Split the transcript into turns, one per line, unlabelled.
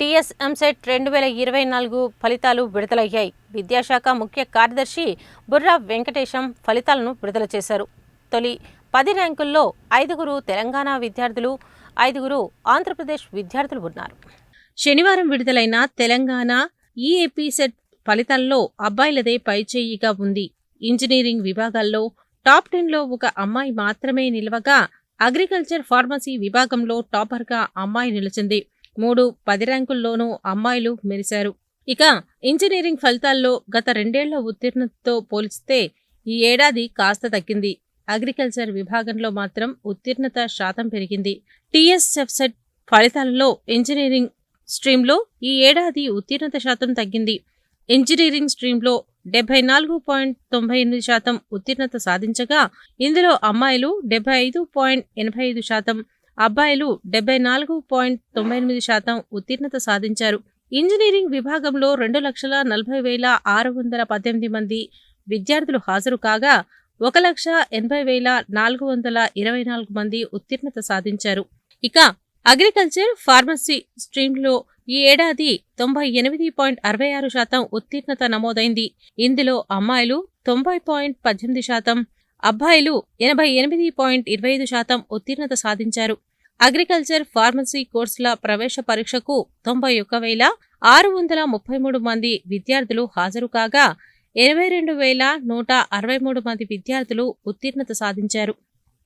టీఎస్ఎంసెట్ రెండు వేల ఇరవై నాలుగు ఫలితాలు విడుదలయ్యాయి. విద్యాశాఖ ముఖ్య కార్యదర్శి బుర్రా వెంకటేశం ఫలితాలను విడుదల చేశారు. తొలి పది ర్యాంకుల్లో ఐదుగురు తెలంగాణ విద్యార్థులు ఐదుగురు ఆంధ్రప్రదేశ్ విద్యార్థులు ఉన్నారు. శనివారం విడుదలైన తెలంగాణ ఈఏపీ సెట్ ఫలితాల్లో అబ్బాయిలదే పైచేయిగా ఉంది. ఇంజనీరింగ్ విభాగాల్లో టాప్ టెన్లో ఒక అమ్మాయి మాత్రమే నిలవగా అగ్రికల్చర్ ఫార్మసీ విభాగంలో టాపర్గా అమ్మాయి నిలిచింది. మూడు పది ర్యాంకుల్లోనూ అమ్మాయిలు మెరిశారు. ఇక ఇంజనీరింగ్ ఫలితాల్లో గత రెండేళ్ళ ఉత్తీర్ణతతో పోల్చితే ఈ ఏడాది కాస్త తగ్గింది. అగ్రికల్చర్ విభాగంలో మాత్రం ఉత్తీర్ణత శాతం పెరిగింది. టీఎస్ఎఫ్సెట్ ఫలితాలలో ఇంజనీరింగ్ స్ట్రీమ్లో ఈ ఏడాది ఉత్తీర్ణత శాతం తగ్గింది. ఇంజనీరింగ్ స్ట్రీమ్లో డెబ్బై నాలుగు పాయింట్ తొంభై ఎనిమిది శాతం ఉత్తీర్ణత సాధించగా ఇందులో అమ్మాయిలు డెబ్బై ఐదు పాయింట్ ఎనభై ఐదు శాతం అబ్బాయిలు డెబ్బై నాలుగు పాయింట్ తొంభై ఎనిమిది శాతం ఉత్తీర్ణత సాధించారు. ఇంజనీరింగ్ విభాగంలో రెండు లక్షల నలభై వేల ఆరు వందల పద్దెనిమిది మంది విద్యార్థులు హాజరు కాగా ఒక లక్ష ఎనభై వేల నాలుగు వందల ఇరవై నాలుగు మంది ఉత్తీర్ణత సాధించారు. ఇక అగ్రికల్చర్ ఫార్మసీ స్ట్రీమ్లో ఈ ఏడాది తొంభై ఎనిమిది పాయింట్ అరవై ఆరు శాతం ఉత్తీర్ణత నమోదైంది. ఇందులో అమ్మాయిలు తొంభై పాయింట్ పద్దెనిమిది శాతం అబ్బాయిలు ఎనభై ఎనిమిది పాయింట్ ఇరవై ఐదు శాతం ఉత్తీర్ణత సాధించారు. అగ్రికల్చర్ ఫార్మసీ కోర్సుల ప్రవేశ పరీక్షకు తొంభై ఒక్క వేల ఆరు వందల ముప్పై మూడు మంది విద్యార్థులు హాజరు కాగా ఇరవై రెండు వేల నూట అరవై మూడు మంది విద్యార్థులు ఉత్తీర్ణత సాధించారు.